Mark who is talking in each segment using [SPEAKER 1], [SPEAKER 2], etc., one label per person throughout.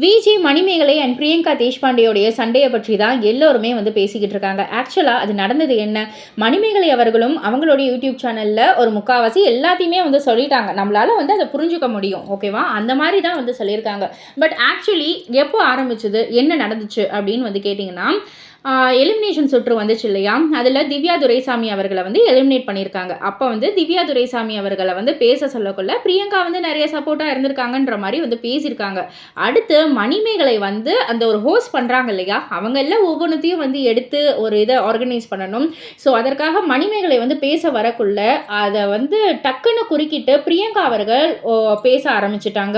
[SPEAKER 1] Viji Manimegalai and Priyanka தேஷ்பாண்டேயோடைய சண்டையை பற்றி தான் எல்லோருமே வந்து பேசிக்கிட்டு இருக்காங்க. ஆக்சுவலாக அது நடந்தது என்ன? மணிமேகலை அவர்களும் அவங்களுடைய யூடியூப் சேனலில் ஒரு முக்காவாசி எல்லாத்தையுமே வந்து சொல்லிட்டாங்க. நம்மளால் வந்து அதை புரிஞ்சுக்க முடியும். ஓகேவா அந்த மாதிரி தான் வந்து சொல்லியிருக்காங்க. பட் ஆக்சுவலி எப்போ ஆரம்பிச்சது? என்ன நடந்துச்சு? அப்படின்னு வந்து கேட்டிங்கன்னா எலிமினேஷன் சுற்று வந்துச்சு இல்லையா? அதில் திவ்யா துரைசாமி அவர்களை வந்து எலிமினேட் பண்ணியிருக்காங்க. அப்போ வந்து திவ்யா துரைசாமி அவர்களை வந்து பேச சொல்லக்குள்ள பிரியங்கா வந்து நிறைய சப்போர்ட்டாக இருந்திருக்காங்கன்ற மாதிரி வந்து பேசியிருக்காங்க. அடுத்து மணிமேகலை வந்து அந்த ஒரு ஹோஸ்ட் பண்ணுறாங்க இல்லையா? அவங்க எல்லாம் ஒவ்வொன்றத்தையும் வந்து எடுத்து ஒரு இதை ஆர்கனைஸ் பண்ணணும். ஸோ அதற்காக மணிமேகலை வந்து பேச வரக்குள்ள அதை வந்து டக்குன்னு குறுக்கிட்டு பிரியங்கா அவர்கள் பேச ஆரம்பிச்சிட்டாங்க.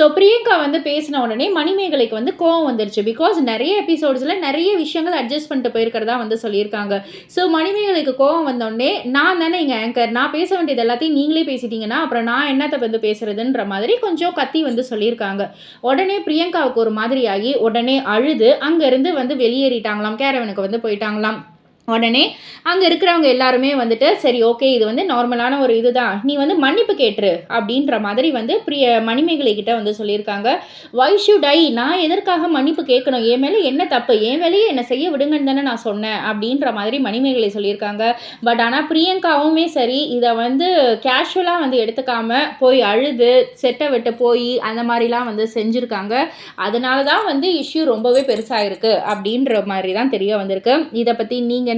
[SPEAKER 1] ஸோ பிரியங்கா வந்து பேசின உடனே மணிமேகலைக்கு வந்து கோவம் வந்துருச்சு. பிகாஸ் நிறைய எபிசோட்ஸில் நிறைய விஷயங்கள் அட்ஜஸ்ட் பண்ணிட்டு போயிருக்கிறதா வந்து சொல்லியிருக்காங்க. ஸோ மணிமேகலைக்கு கோவம் வந்தோடனே நான் தானே இங்கே ஆங்கர் நான் பேச வேண்டியது எல்லாத்தையும் நீங்களே பேசிட்டீங்கன்னா அப்புறம் நான் என்னத்தை வந்து பேசுறதுன்ற மாதிரி கொஞ்சம் கத்தி வந்து சொல்லியிருக்காங்க. உடனே பிரியங்காவுக்கு ஒரு மாதிரியாகி உடனே அழுது அங்கேருந்து வந்து வெளியேறிட்டாங்களாம். கேரவனுக்கு வந்து போயிட்டாங்களாம். உடனே அங்கே இருக்கிறவங்க எல்லாருமே வந்துட்டு சரி ஓகே இது வந்து நார்மலான ஒரு இதுதான். நீ வந்து மன்னிப்பு கேட்டுரு. அப்படின்ற மாதிரி வந்து பிரிய மணிமேகலை கிட்ட வந்து சொல்லியிருக்காங்க. வை ஷுட் ஐ நான் எதற்காக மன்னிப்பு கேட்கணும்? என் மேலே என்ன தப்பு? என் வேலையை என்னை செய்ய விடுங்கன்னு தானே நான் சொன்னேன். அப்படின்ற மாதிரி மணிமேகலை சொல்லியிருக்காங்க. பட் ஆனால் பிரியங்காவுமே சரி இதை வந்து கேஷுவலாக வந்து எடுத்துக்காம போய் அழுது செட்டை விட்டு போய் அந்த மாதிரிலாம் வந்து செஞ்சுருக்காங்க. அதனால தான் வந்து இஷ்யூ ரொம்பவே பெருசாக இருக்குது அப்படின்ற மாதிரி தான் தெரிய வந்திருக்கு. இதை பற்றி நீங்கள்